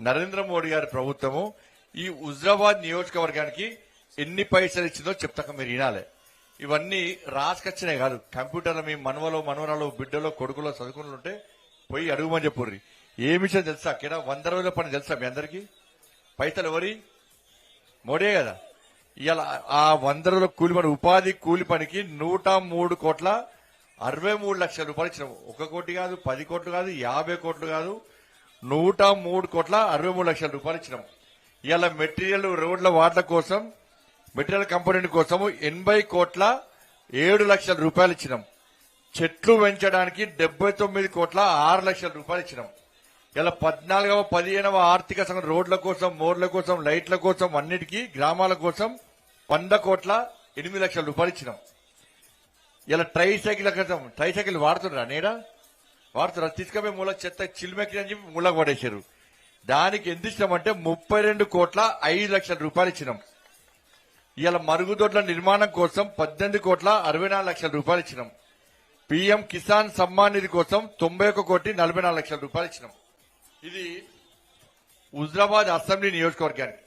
నరేంద్ర మోడీ గారి ప్రభుత్వము ఈ హుజరాబాద్ నియోజకవర్గానికి ఎన్ని పైసలు ఇచ్చిందో చెప్తాక మీరు వినాలి. ఇవన్నీ రాసుకొచ్చినాయి కాదు. కంప్యూటర్లో మీ మనవలో మనవరాలు బిడ్డలో కొడుకులో చదువుకుని ఉంటే పోయి అడుగుమని చెప్పుర్రి. ఏమి విషయం తెలుసా? కింద వంద రోజుల పని తెలుసా మీ అందరికీ? పైసలు ఎవరి? మోడే కదా. ఇవాళ ఆ వంద రోజుల కూలి పని ఉపాధి కూలి పనికి నూట మూడు కోట్ల అరవై మూడు లక్షల రూపాయలు ఇచ్చిన. ఒక కోటి కాదు పది కోట్లు కాదు యాభై కోట్లు కాదు నూట మూడు కోట్ల అరవై మూడు లక్షల రూపాయలు ఇచ్చినాం. ఇవాళ మెటీరియల్ రోడ్ల వాట్ల కోసం మెటీరియల్ కంపోనెంట్ కోసం ఎనభై కోట్ల ఏడు లక్షల రూపాయలు ఇచ్చినాం. చెట్లు పెంచడానికి డెబ్బై తొమ్మిది కోట్ల ఆరు లక్షల రూపాయలు ఇచ్చినాం. ఇలా పద్నాలుగవ పదిహేనవ ఆర్థిక సంఘం రోడ్ల కోసం మోర్ల కోసం లైట్ల కోసం అన్నిటికీ గ్రామాల కోసం వంద కోట్ల ఎనిమిది లక్షల రూపాయలు ఇచ్చినాం. ఇలా ట్రై సైకిల్ కోసం ట్రై సైకిల్ వాడుతున్నారా నేడా వాడు తీసుకపోయి మూల చెత్త చిల్మెక్కి అని చెప్పి మూలకు పడేశారు. దానికి ఎంత ఇచ్చినామంటే ముప్పై రెండు కోట్ల ఐదు లక్షల రూపాయలు ఇచ్చినాం. ఇలా మరుగుదొడ్ల నిర్మాణం కోసం పద్దెనిమిది కోట్ల అరవై నాలుగు లక్షల రూపాయలు ఇచ్చినాం. పీఎం కిసాన్ సమ్మాన్ నిధి కోసం తొంభై ఒక కోటి నలభై నాలుగు లక్షల రూపాయలు ఇచ్చినాం. ఇది హుజరాబాద్ అసెంబ్లీ నియోజకవర్గానికి.